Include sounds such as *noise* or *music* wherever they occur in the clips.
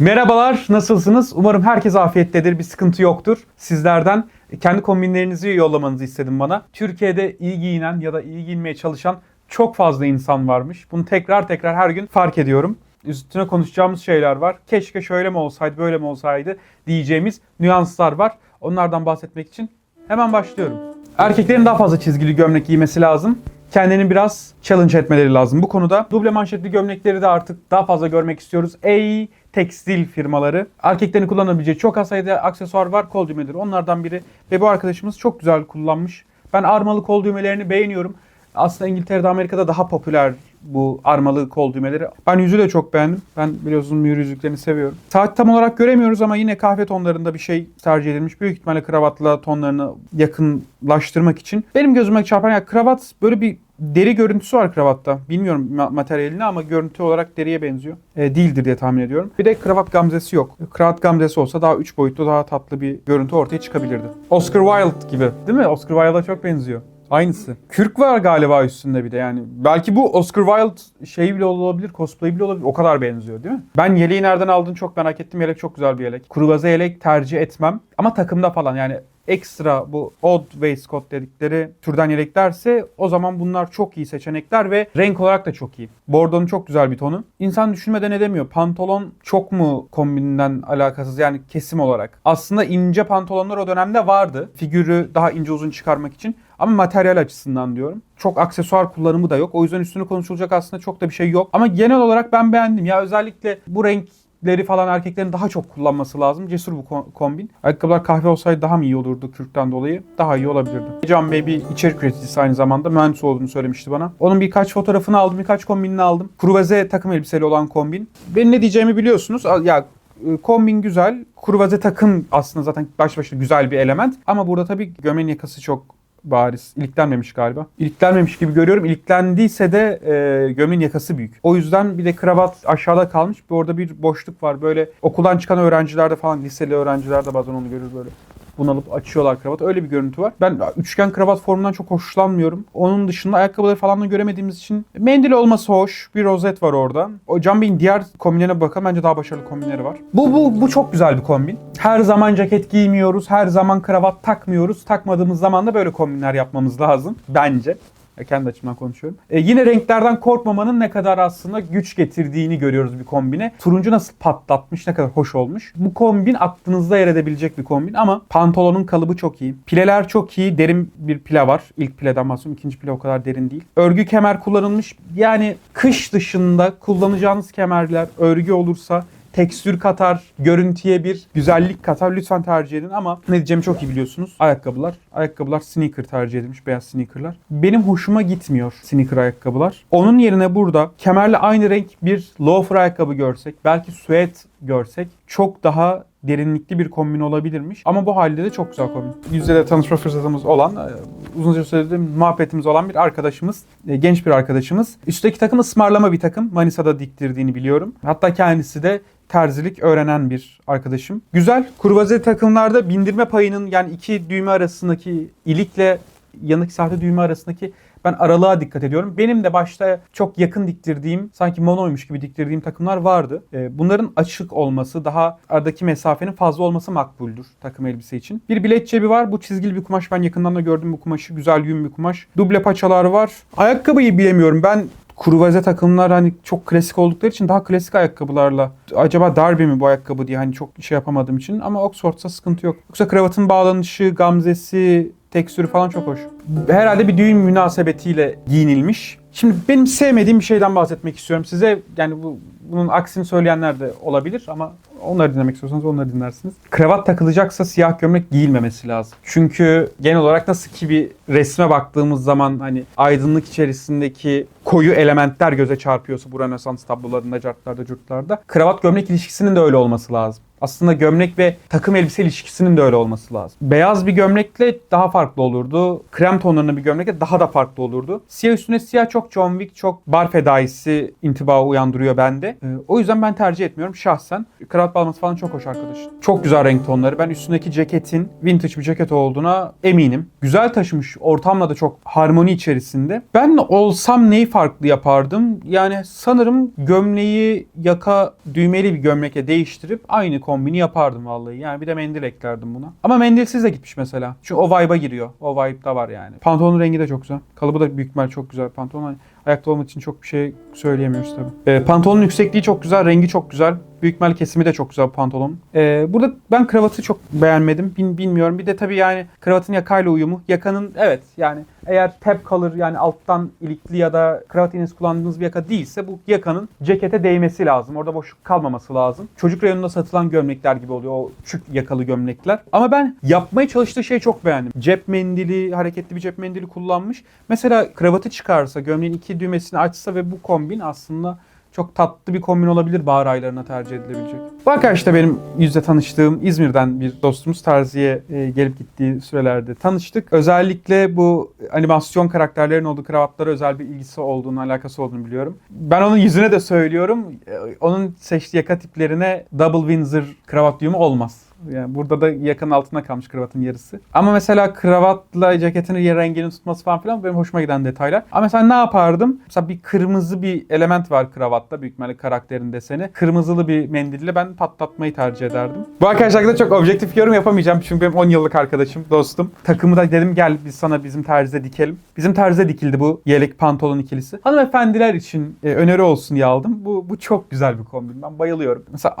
Merhabalar, nasılsınız? Umarım herkes afiyettedir, bir sıkıntı yoktur. Sizlerden kendi kombinlerinizi yollamanızı istedim bana. Türkiye'de iyi giyinen ya da iyi giyinmeye çalışan çok fazla insan varmış. Bunu tekrar tekrar her gün fark ediyorum. Üstüne konuşacağımız şeyler var. Keşke şöyle mi olsaydı, böyle mi olsaydı diyeceğimiz nüanslar var. Onlardan bahsetmek için hemen başlıyorum. Erkeklerin daha fazla çizgili gömlek giymesi lazım. Kendini biraz challenge etmeleri lazım. Bu konuda duble manşetli gömlekleri de artık daha fazla görmek istiyoruz. Ey tekstil firmaları. Erkeklerin kullanabileceği çok az sayıda aksesuar var. Kol düğmeleri onlardan biri. Ve bu arkadaşımız çok güzel kullanmış. Ben armalı kol düğmelerini beğeniyorum. Aslında İngiltere'de, Amerika'da daha popüler bu armalı kol düğmeleri. Ben yüzü de çok beğendim. Ben biliyorsunuz mühür yüzüklerini seviyorum. Saat tam olarak göremiyoruz ama yine kahve tonlarında bir şey tercih edilmiş. Büyük ihtimalle kravatla tonlarını yakınlaştırmak için. Benim gözüme çarpan ya kravat böyle bir deri görüntüsü var kravatta. Bilmiyorum ma- materyalini ama görüntü olarak deriye benziyor. E, değildir diye tahmin ediyorum. Bir de kravat gamzesi yok. Kravat gamzesi olsa daha üç boyutlu, daha tatlı bir görüntü ortaya çıkabilirdi. Oscar Wilde gibi. Değil mi? Oscar Wilde'a çok benziyor. Aynısı. Kürk var galiba üstünde bir de yani. Belki bu Oscar Wilde şey bile olabilir, cosplay bile olabilir. O kadar benziyor değil mi? Ben yeleği nereden aldığını çok merak ettim. Yelek çok güzel bir yelek. Kruvaze yelek tercih etmem. Ama takımda falan yani ekstra bu odd waistcoat dedikleri türden yeleklerse o zaman bunlar çok iyi seçenekler ve renk olarak da çok iyi. Bordonun çok güzel bir tonu. İnsan düşünmeden edemiyor. Pantolon çok mu kombininden alakasız yani kesim olarak. Aslında ince pantolonlar o dönemde vardı. Figürü daha ince uzun çıkarmak için. Ama materyal açısından diyorum. Çok aksesuar kullanımı da yok. O yüzden üstüne konuşulacak aslında çok da bir şey yok. Ama genel olarak ben beğendim. Ya özellikle bu renk leri falan erkeklerin daha çok kullanması lazım. Cesur bu ko- kombin. Ayakkabılar kahve olsaydı daha mı iyi olurdu kürkten dolayı? Daha iyi olabilirdi. Can Bey bir içerik üreticisi aynı zamanda. Mühendis olduğunu söylemişti bana. Onun birkaç fotoğrafını aldım, birkaç kombinini aldım. Kruvaze takım elbiseli olan kombin. Ben ne diyeceğimi biliyorsunuz. Ya e, kombin güzel. Kruvaze takım aslında zaten baş başına güzel bir element. Ama burada tabii gömleğin yakası çok bariz. İliklenmemiş galiba. İliklenmemiş gibi görüyorum. İliklendiyse de e, gömleğin yakası büyük. O yüzden bir de kravat aşağıda kalmış. Bir orada bir boşluk var. Böyle okuldan çıkan öğrencilerde falan liseli öğrencilerde bazen onu görürüz böyle bunalıp açıyorlar kravatı. Öyle bir görüntü var. Ben üçgen kravat formundan çok hoşlanmıyorum. Onun dışında ayakkabıları falan da göremediğimiz için mendil olması hoş. Bir rozet var orada. O Can diğer kombinlerine bakalım. Bence daha başarılı kombinleri var. Bu, bu, bu çok güzel bir kombin. Her zaman ceket giymiyoruz. Her zaman kravat takmıyoruz. Takmadığımız zaman da böyle kombinler yapmamız lazım. Bence. Ya Kendi açımdan konuşuyorum. E, yine renklerden korkmamanın ne kadar aslında güç getirdiğini görüyoruz bir kombine. Turuncu nasıl patlatmış, ne kadar hoş olmuş. Bu kombin aklınızda yer edebilecek bir kombin ama pantolonun kalıbı çok iyi. Pileler çok iyi. Derin bir pile var. İlk pileden bahsediyorum. İkinci pile o kadar derin değil. Örgü kemer kullanılmış. Yani kış dışında kullanacağınız kemerler örgü olursa tekstür katar, görüntüye bir güzellik katar. Lütfen tercih edin ama ne diyeceğimi çok iyi biliyorsunuz. Ayakkabılar. Ayakkabılar sneaker tercih edilmiş. Beyaz sneakerlar. Benim hoşuma gitmiyor sneaker ayakkabılar. Onun yerine burada kemerle aynı renk bir loafer ayakkabı görsek, belki süet görsek çok daha derinlikli bir kombin olabilirmiş. Ama bu halde de çok güzel kombin. Yüzde de tanışma fırsatımız olan, e, uzun süredir muhabbetimiz olan bir arkadaşımız, e, genç bir arkadaşımız. Üstteki takım ısmarlama bir takım. Manisa'da diktirdiğini biliyorum. Hatta kendisi de terzilik öğrenen bir arkadaşım. Güzel. Kurvaze takımlarda bindirme payının yani iki düğme arasındaki ilikle yanındaki sahte düğme arasındaki ben aralığa dikkat ediyorum. Benim de başta çok yakın diktirdiğim, sanki monoymuş gibi diktirdiğim takımlar vardı. Ee, Bunların açık olması, daha aradaki mesafenin fazla olması makbuldür takım elbise için. Bir bilet cebi var. Bu çizgili bir kumaş. Ben yakından da gördüm bu kumaşı. Güzel yün bir kumaş. Duble paçalar var. Ayakkabıyı bilemiyorum. Ben Kruvaze takımlar hani çok klasik oldukları için daha klasik ayakkabılarla. Acaba Derby mi bu ayakkabı diye hani çok şey yapamadığım için ama Oxford'sa sıkıntı yok. Yoksa kravatın bağlanışı, gamzesi, tekstürü falan çok hoş. Herhalde bir düğün münasebetiyle giyinilmiş. Şimdi benim sevmediğim bir şeyden bahsetmek istiyorum size. Yani bu bunun aksini söyleyenler de olabilir ama onları dinlemek istiyorsanız onları dinlersiniz. Kravat takılacaksa siyah gömlek giyilmemesi lazım. Çünkü genel olarak nasıl ki bir resme baktığımız zaman hani aydınlık içerisindeki koyu elementler göze çarpıyorsa bu Rönesans tablolarında, cartlarda, curtlarda kravat gömlek ilişkisinin de öyle olması lazım. Aslında gömlek ve takım elbise ilişkisinin de öyle olması lazım. Beyaz bir gömlekle daha farklı olurdu. Krem tonlarında bir gömlekle daha da farklı olurdu. Siyah üstüne siyah çok John Wick, çok bar fedaisi intibağı uyandırıyor bende. Ee, o yüzden ben tercih etmiyorum şahsen. Kravat bağlaması falan çok hoş arkadaşım. Çok güzel renk tonları. Ben üstündeki ceketin vintage bir ceket olduğuna eminim. Güzel taşımış. Ortamla da çok harmoni içerisinde. Ben olsam neyi farklı yapardım? Yani sanırım gömleği yaka düğmeli bir gömlekle değiştirip aynı kombini yapardım vallahi. Yani bir de mendil eklerdim buna. Ama mendilsiz de gitmiş mesela. Çünkü o vibe'a giriyor. O vibe da var yani. Pantolonun rengi de çok güzel. Kalıbı da büyük ihtimal çok güzel. Pantolon hani ayakta olmak için çok bir şey söyleyemiyoruz tabii. Ee, pantolonun yüksekliği çok güzel, rengi çok güzel. Büyük ihtimal kesimi de çok güzel bu pantolonun. Ee, burada ben kravatı çok beğenmedim. Bin, bilmiyorum. Bir de tabii yani kravatın yakayla uyumu. Yakanın evet yani eğer tep kalır yani alttan ilikli ya da kravat iğnesi kullandığınız bir yaka değilse bu yakanın cekete değmesi lazım. Orada boşluk kalmaması lazım. Çocuk reyonunda satılan gömlekler gibi oluyor o küçük yakalı gömlekler. Ama ben yapmaya çalıştığı şeyi çok beğendim. Cep mendili, hareketli bir cep mendili kullanmış. Mesela kravatı çıkarsa, gömleğin iki düğmesini açsa ve bu kombin aslında çok tatlı bir kombin olabilir bahar aylarına tercih edilebilecek. Bu arkadaş da benim yüzde tanıştığım İzmir'den bir dostumuz Terzi'ye e, gelip gittiği sürelerde tanıştık. Özellikle bu animasyon karakterlerin olduğu kravatlara özel bir ilgisi olduğunu, alakası olduğunu biliyorum. Ben onun yüzüne de söylüyorum. e, Onun seçtiği yaka tiplerine double Windsor kravat düğümü olmaz. Yani burada da yakın altına kalmış kravatın yarısı. Ama mesela kravatla ceketinin yer rengini tutması falan filan benim hoşuma giden detaylar. Ama mesela ne yapardım? Mesela bir kırmızı bir element var kravatta. Büyük ihtimalle karakterin deseni. Kırmızılı bir mendille ben patlatmayı tercih ederdim. Bu arkadaşlar çok objektif yorum yapamayacağım. Çünkü benim 10 yıllık arkadaşım, dostum. Takımı da dedim gel biz sana bizim terzize dikelim. Bizim terzize dikildi bu yelek pantolon ikilisi. Hanımefendiler için e, öneri olsun diye aldım. Bu, bu çok güzel bir kombin. Ben bayılıyorum. Mesela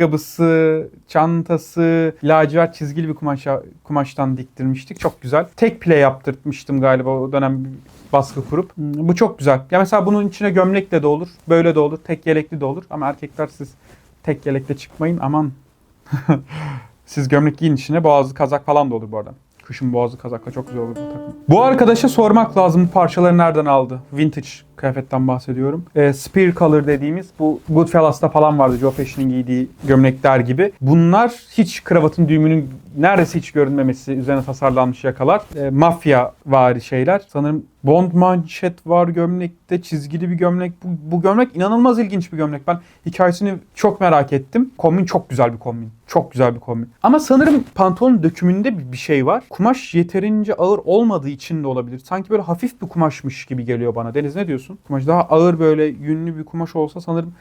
ayakkabısı, çantası, lacivert çizgili bir kumaşa, kumaştan diktirmiştik. Çok güzel. Tek play yaptırtmıştım galiba o dönem baskı kurup. Hmm, Bu çok güzel. Ya mesela bunun içine gömlekle de olur, böyle de olur, tek yelekli de olur. Ama erkekler siz tek yelekle çıkmayın. Aman. *laughs* siz gömlek giyin içine boğazlı kazak falan da olur bu arada. Kışın boğazlı kazakla çok güzel olur bu takım. Bu arkadaşa sormak lazım bu parçaları nereden aldı? Vintage kıyafetten bahsediyorum. Ee, Spear Color dediğimiz bu Goodfellas'ta falan vardı Joe Pesci'nin giydiği gömlekler gibi. Bunlar hiç kravatın düğümünün neredeyse hiç görünmemesi üzerine tasarlanmış yakalar. Ee, mafya vari şeyler. Sanırım Bond manşet var gömlekte, çizgili bir gömlek. Bu, bu gömlek inanılmaz ilginç bir gömlek. Ben hikayesini çok merak ettim. Kombin çok güzel bir kombin. Çok güzel bir kombin. Ama sanırım pantolonun dökümünde bir şey var. Kumaş yeterince ağır olmadığı için de olabilir. Sanki böyle hafif bir kumaşmış gibi geliyor bana. Deniz ne diyorsun? Kumaş daha ağır böyle yünlü bir kumaş olsa sanırım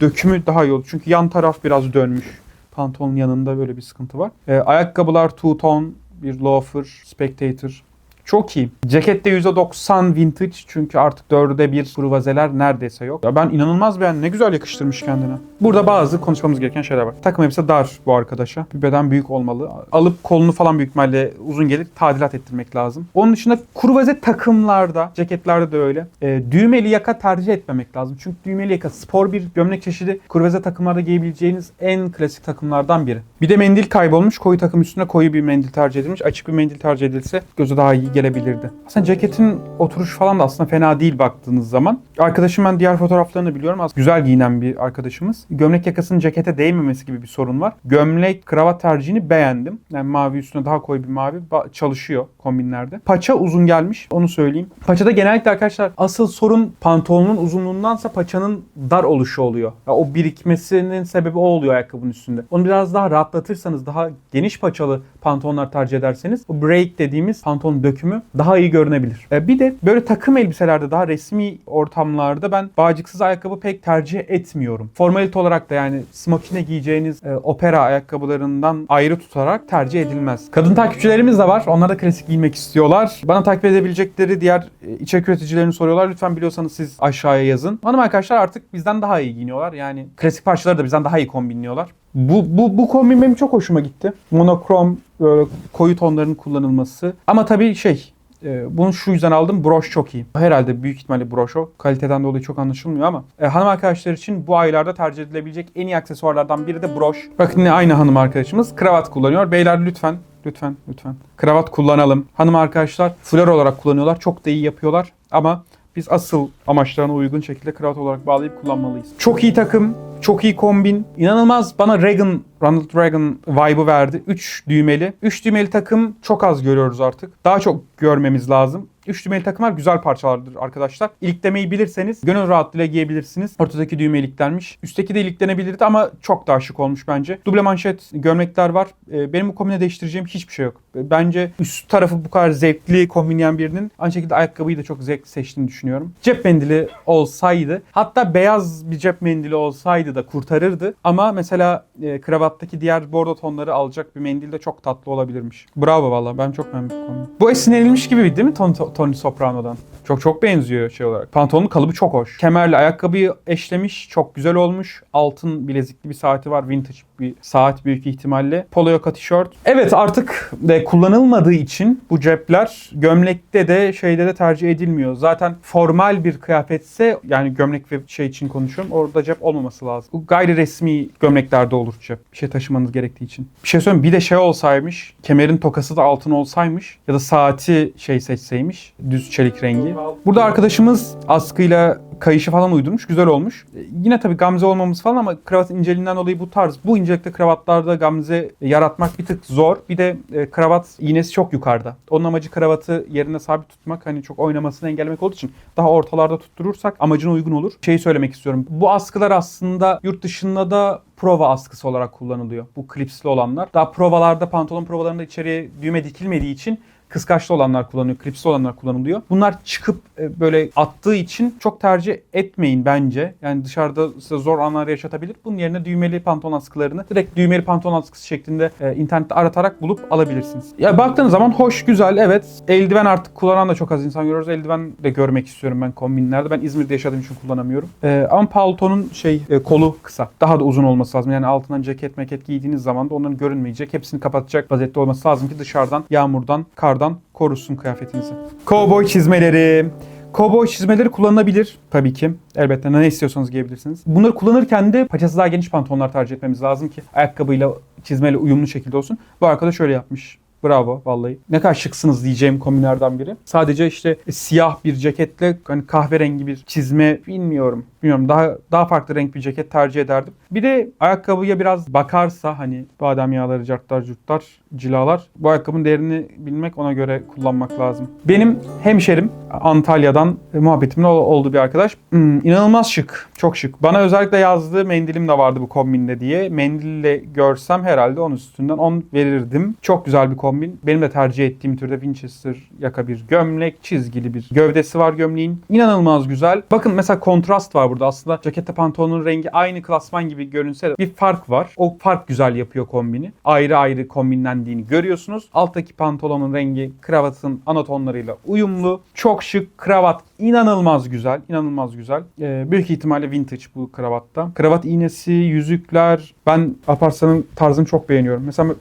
dökümü daha iyi olur. Çünkü yan taraf biraz dönmüş. Pantolonun yanında böyle bir sıkıntı var. Ee, ayakkabılar two tone, bir loafer, spectator. Çok iyi. Ceket de %90 vintage çünkü artık dörde bir kruvazeler neredeyse yok. Ya ben inanılmaz beğendim. Ne güzel yakıştırmış kendine. Burada bazı konuşmamız gereken şeyler var. Takım elbise dar bu arkadaşa. Bir beden büyük olmalı. Alıp kolunu falan büyük ihtimalle uzun gelir tadilat ettirmek lazım. Onun dışında kruvaze takımlarda, ceketlerde de öyle. E, düğmeli yaka tercih etmemek lazım. Çünkü düğmeli yaka spor bir gömlek çeşidi. Kruvaze takımlarda giyebileceğiniz en klasik takımlardan biri. Bir de mendil kaybolmuş. Koyu takım üstüne koyu bir mendil tercih edilmiş. Açık bir mendil tercih edilse göze daha iyi gelebilirdi. Aslında ceketin oturuş falan da aslında fena değil baktığınız zaman. Arkadaşım ben diğer fotoğraflarını biliyorum. Az güzel giyinen bir arkadaşımız. Gömlek yakasının cekete değmemesi gibi bir sorun var. Gömlek kravat tercihini beğendim. Yani mavi üstüne daha koyu bir mavi çalışıyor kombinlerde. Paça uzun gelmiş. Onu söyleyeyim. Paçada genellikle arkadaşlar asıl sorun pantolonun uzunluğundansa paçanın dar oluşu oluyor. Ya o birikmesinin sebebi o oluyor ayakkabının üstünde. Onu biraz daha rahatlatırsanız daha geniş paçalı pantolonlar tercih ederseniz o break dediğimiz pantolon dökümü daha iyi görünebilir. E, bir de böyle takım elbiselerde daha resmi ortamlarda ben bağcıksız ayakkabı pek tercih etmiyorum. Formalite olarak da yani smokine giyeceğiniz e, opera ayakkabılarından ayrı tutarak tercih edilmez. Kadın takipçilerimiz de var. Onlar da klasik giymek istiyorlar. Bana takip edebilecekleri diğer e, içerik üreticilerini soruyorlar. Lütfen biliyorsanız siz aşağıya yazın. Hanım arkadaşlar artık bizden daha iyi giyiniyorlar. Yani klasik parçaları da bizden daha iyi kombinliyorlar. Bu, bu, bu kombin benim çok hoşuma gitti. Monokrom böyle koyu tonların kullanılması. Ama tabii şey e, bunu şu yüzden aldım. Broş çok iyi. Herhalde büyük ihtimalle broş o. Kaliteden dolayı çok anlaşılmıyor ama e, hanım arkadaşlar için bu aylarda tercih edilebilecek en iyi aksesuarlardan biri de broş. Bakın yine aynı hanım arkadaşımız kravat kullanıyor. Beyler lütfen lütfen lütfen kravat kullanalım. Hanım arkadaşlar flör olarak kullanıyorlar. Çok da iyi yapıyorlar ama biz asıl amaçlarına uygun şekilde kravat olarak bağlayıp kullanmalıyız. Çok iyi takım, Çok iyi kombin. İnanılmaz bana Reagan, Ronald Reagan vibe'ı verdi. 3 düğmeli. 3 düğmeli takım çok az görüyoruz artık. Daha çok görmemiz lazım. Üç düğmeli takımlar güzel parçalardır arkadaşlar. İliklemeyi bilirseniz gönül rahatlığıyla giyebilirsiniz. Ortadaki düğme iliklenmiş. Üstteki de iliklenebilirdi ama çok daha şık olmuş bence. Duble manşet gömlekler var. Ee, Benim bu kombine değiştireceğim hiçbir şey yok. Ee, Bence üst tarafı bu kadar zevkli kombinleyen birinin aynı şekilde ayakkabıyı da çok zevkli seçtiğini düşünüyorum. Cep mendili olsaydı hatta beyaz bir cep mendili olsaydı da kurtarırdı. Ama mesela e, kravattaki diğer bordo tonları alacak bir mendil de çok tatlı olabilirmiş. Bravo valla ben çok memnunum. bu kombine. Bu esinlenilmiş gibi değil mi Tony, Tony Soprano'dan? Çok çok benziyor şey olarak. Pantolonun kalıbı çok hoş. Kemerle ayakkabıyı eşlemiş. Çok güzel olmuş. Altın bilezikli bir saati var. Vintage bir saat büyük ihtimalle. Polo yaka tişört. Evet artık de kullanılmadığı için bu cepler gömlekte de şeyde de tercih edilmiyor. Zaten formal bir kıyafetse yani gömlek ve şey için konuşuyorum. Orada cep olmaması lazım. Bu gayri resmi gömleklerde olur cep. Bir şey taşımanız gerektiği için. Bir şey söyleyeyim bir de şey olsaymış. Kemerin tokası da altın olsaymış. Ya da saati şey seçseymiş. Düz çelik rengi. Burada arkadaşımız askıyla kayışı falan uydurmuş. Güzel olmuş. Yine tabii gamze olmamız falan ama kravatın inceliğinden dolayı bu tarz. Bu incelikte kravatlarda gamze yaratmak bir tık zor. Bir de e, kravat iğnesi çok yukarıda. Onun amacı kravatı yerine sabit tutmak. Hani çok oynamasını engellemek olduğu için daha ortalarda tutturursak amacına uygun olur. Şeyi söylemek istiyorum. Bu askılar aslında yurt dışında da prova askısı olarak kullanılıyor. Bu klipsli olanlar. Daha provalarda, pantolon provalarında içeriye düğme dikilmediği için kıskaçlı olanlar kullanılıyor, klipsli olanlar kullanılıyor. Bunlar çıkıp e, böyle attığı için çok tercih etmeyin bence. Yani dışarıda size zor anlar yaşatabilir. Bunun yerine düğmeli pantolon askılarını direkt düğmeli pantolon askısı şeklinde e, internette aratarak bulup alabilirsiniz. Ya baktığınız zaman hoş, güzel, evet. Eldiven artık kullanan da çok az insan görüyoruz. Eldiven de görmek istiyorum ben kombinlerde. Ben İzmir'de yaşadığım için kullanamıyorum. E, ama paltonun şey kolu kısa. Daha da uzun olması lazım. Yani altından ceket meket giydiğiniz zaman da onların görünmeyecek. Hepsini kapatacak vaziyette olması lazım ki dışarıdan yağmurdan, kardan korusun kıyafetinizi. Cowboy çizmeleri. Cowboy çizmeleri kullanılabilir tabii ki. Elbette ne istiyorsanız giyebilirsiniz. Bunları kullanırken de paçası daha geniş pantolonlar tercih etmemiz lazım ki ayakkabıyla çizmeyle uyumlu şekilde olsun. Bu arkadaş şöyle yapmış. Bravo vallahi. Ne kadar şıksınız diyeceğim kombinlerden biri. Sadece işte siyah bir ceketle hani kahverengi bir çizme bilmiyorum. Bilmiyorum daha daha farklı renk bir ceket tercih ederdim. Bir de ayakkabıya biraz bakarsa hani badem yağları, cartlar, curtlar, cilalar. Bu ayakkabının değerini bilmek ona göre kullanmak lazım. Benim hemşerim Antalya'dan e, muhabbetimin ol- olduğu bir arkadaş. Hmm, inanılmaz şık. Çok şık. Bana özellikle yazdığı mendilim de vardı bu kombinde diye. Mendille görsem herhalde onun üstünden 10 verirdim. Çok güzel bir kombin. Benim de tercih ettiğim türde Winchester yaka bir gömlek. Çizgili bir gövdesi var gömleğin. İnanılmaz güzel. Bakın mesela kontrast var burada. Aslında cekette pantolonun rengi aynı klasman gibi görünse de bir fark var. O fark güzel yapıyor kombini. Ayrı ayrı kombinlendiğini görüyorsunuz. Alttaki pantolonun rengi kravatın ana tonlarıyla uyumlu. Çok şık. Kravat inanılmaz güzel. inanılmaz güzel. Ee, büyük ihtimalle vintage bu kravatta. Kravat iğnesi, yüzükler. Ben Alparslan'ın tarzını çok beğeniyorum. Mesela,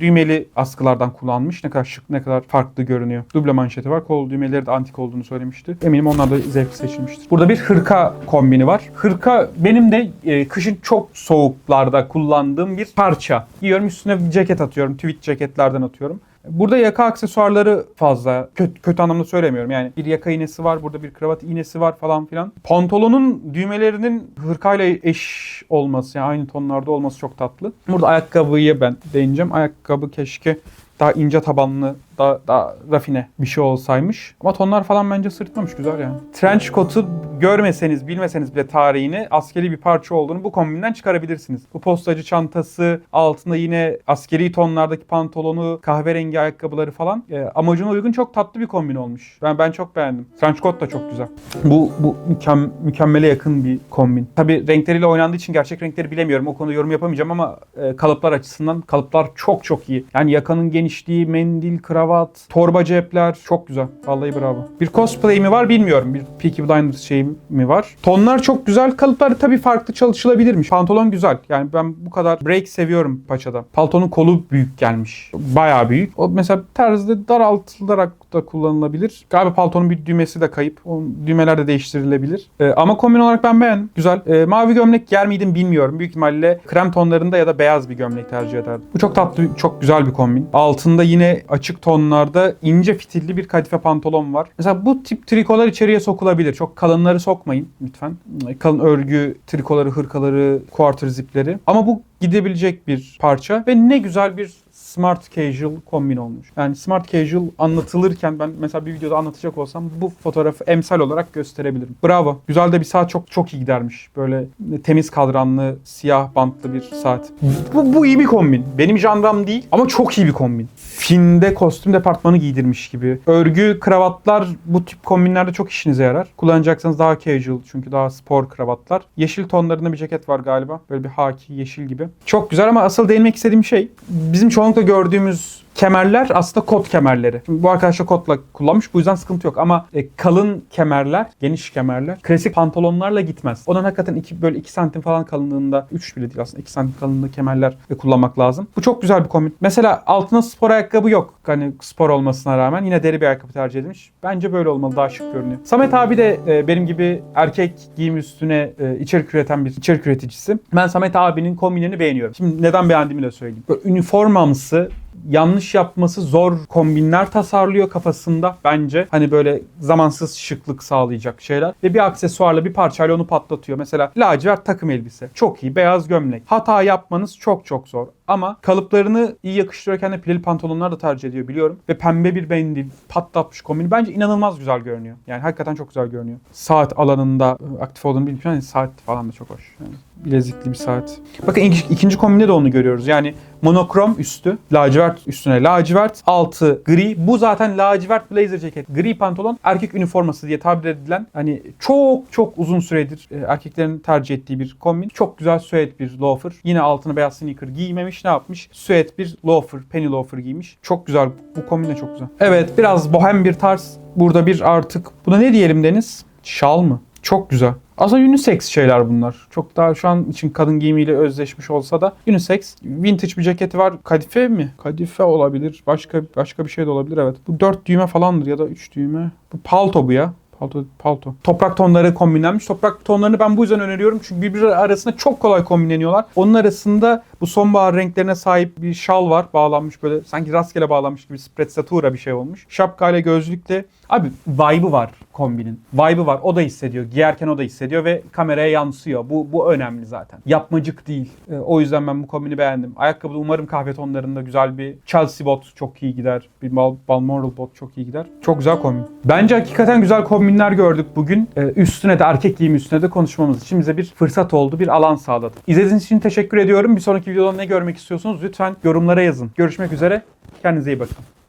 düğmeli askılardan kullanmış. Ne kadar şık, ne kadar farklı görünüyor. Duble manşeti var. Kol düğmeleri de antik olduğunu söylemişti. Eminim onlar da zevkli seçilmiştir. Burada bir hırka kombini var. Hırka benim de e, kışın çok soğuklarda kullandığım bir parça. Giyiyorum üstüne ceket atıyorum. Tweed ceketlerden atıyorum. Burada yaka aksesuarları fazla. Kötü, kötü anlamda söylemiyorum. Yani bir yaka iğnesi var, burada bir kravat iğnesi var falan filan. Pantolonun düğmelerinin hırkayla eş olması, yani aynı tonlarda olması çok tatlı. Burada ayakkabıyı ben değineceğim. Ayakkabı keşke daha ince tabanlı, daha, daha rafine bir şey olsaymış. Ama tonlar falan bence sırıtmamış. Güzel yani. Trench coat'u görmeseniz, bilmeseniz bile tarihini askeri bir parça olduğunu bu kombinden çıkarabilirsiniz. Bu postacı çantası, altında yine askeri tonlardaki pantolonu, kahverengi ayakkabıları falan e, amacına uygun çok tatlı bir kombin olmuş. Ben ben çok beğendim. Trench coat da çok güzel. Bu bu mükem, mükemmele yakın bir kombin. Tabii renkleriyle oynandığı için gerçek renkleri bilemiyorum. O konuda yorum yapamayacağım ama e, kalıplar açısından kalıplar çok çok iyi. Yani yakanın genişliği, mendil, kravat, torba cepler çok güzel. Vallahi bravo. Bir cosplay mi var bilmiyorum. Bir Peaky Blinders şeyi mi var? Tonlar çok güzel. Kalıplar tabii farklı çalışılabilirmiş. Pantolon güzel. Yani ben bu kadar break seviyorum paçada. Paltonun kolu büyük gelmiş. Bayağı büyük. O mesela terzide daraltılarak da kullanılabilir. Galiba paltonun bir düğmesi de kayıp. O düğmeler de değiştirilebilir. Ee, ama kombin olarak ben beğendim. Güzel. Ee, mavi gömlek giyer miydim bilmiyorum. Büyük ihtimalle krem tonlarında ya da beyaz bir gömlek tercih ederdim. Bu çok tatlı, çok güzel bir kombin. Altında yine açık tonlarda ince fitilli bir kadife pantolon var. Mesela bu tip trikolar içeriye sokulabilir. Çok kalınları sokmayın lütfen. Kalın örgü, trikoları, hırkaları, quarter zipleri. Ama bu gidebilecek bir parça ve ne güzel bir smart casual kombin olmuş. Yani smart casual anlatılırken ben mesela bir videoda anlatacak olsam bu fotoğrafı emsal olarak gösterebilirim. Bravo. Güzel de bir saat çok çok iyi gidermiş. Böyle temiz kadranlı, siyah bantlı bir saat. Bu, bu iyi bir kombin. Benim janram değil ama çok iyi bir kombin. Filmde kostüm departmanı giydirmiş gibi. Örgü, kravatlar bu tip kombinlerde çok işinize yarar. Kullanacaksanız daha casual çünkü daha spor kravatlar. Yeşil tonlarında bir ceket var galiba. Böyle bir haki yeşil gibi. Çok güzel ama asıl değinmek istediğim şey bizim çoğunlukla gördüğümüz kemerler aslında kot kemerleri. Şimdi bu arkadaş da kotla kullanmış bu yüzden sıkıntı yok ama e, kalın kemerler, geniş kemerler klasik pantolonlarla gitmez. Onun hakikaten iki, böyle 2 santim falan kalınlığında 3 bile değil aslında 2 santim kalınlığında kemerler kullanmak lazım. Bu çok güzel bir kombin. Mesela altına spor ayakkabı yok. Hani spor olmasına rağmen yine deri bir ayakkabı tercih edilmiş. Bence böyle olmalı daha şık görünüyor. Samet abi de e, benim gibi erkek giyim üstüne e, içerik üreten bir içerik üreticisi. Ben Samet abinin kombinlerini beğeniyorum. Şimdi neden beğendiğimi de söyleyeyim. Böyle üniformamsı yanlış yapması zor kombinler tasarlıyor kafasında bence. Hani böyle zamansız şıklık sağlayacak şeyler. Ve bir aksesuarla bir parçayla onu patlatıyor. Mesela lacivert takım elbise. Çok iyi. Beyaz gömlek. Hata yapmanız çok çok zor. Ama kalıplarını iyi yakıştırırken de pileli pantolonlar da tercih ediyor biliyorum. Ve pembe bir mendil patlatmış kombini. Bence inanılmaz güzel görünüyor. Yani hakikaten çok güzel görünüyor. Saat alanında aktif olduğunu bilmiyorum. Yani saat falan da çok hoş. Yani bilezikli bir saat. Bakın ik- ikinci kombinde de onu görüyoruz. Yani monokrom üstü, lacivert üstüne lacivert, altı gri. Bu zaten lacivert blazer ceket, gri pantolon, erkek üniforması diye tabir edilen hani çok çok uzun süredir e, erkeklerin tercih ettiği bir kombin. Çok güzel süet bir loafer. Yine altına beyaz sneaker giymemiş. Ne yapmış? Süet bir loafer, penny loafer giymiş. Çok güzel. Bu kombin de çok güzel. Evet biraz bohem bir tarz. Burada bir artık buna ne diyelim Deniz? Şal mı? Çok güzel. Aslında unisex şeyler bunlar. Çok daha şu an için kadın giyimiyle özleşmiş olsa da unisex. Vintage bir ceketi var. Kadife mi? Kadife olabilir. Başka başka bir şey de olabilir evet. Bu 4 düğme falandır ya da 3 düğme. Bu palto bu ya. Palto, palto. Toprak tonları kombinlenmiş. Toprak tonlarını ben bu yüzden öneriyorum. Çünkü birbiri arasında çok kolay kombinleniyorlar. Onun arasında bu sonbahar renklerine sahip bir şal var. Bağlanmış böyle sanki rastgele bağlanmış gibi sprezzatura bir şey olmuş. Şapkayla gözlükle. Abi vibe'ı var kombinin. Vibe'ı var. O da hissediyor. Giyerken o da hissediyor ve kameraya yansıyor. Bu bu önemli zaten. Yapmacık değil. Ee, o yüzden ben bu kombini beğendim. Ayakkabı da umarım kahve tonlarında güzel bir Chelsea bot çok iyi gider. Bir Bal Balmoral bot çok iyi gider. Çok güzel kombin. Bence hakikaten güzel kombinler gördük bugün. Ee, üstüne de erkek giyimi üstüne de konuşmamız için bize bir fırsat oldu. Bir alan sağladı. İzlediğiniz için teşekkür ediyorum. Bir sonraki videoda ne görmek istiyorsunuz lütfen yorumlara yazın. Görüşmek üzere. Kendinize iyi bakın.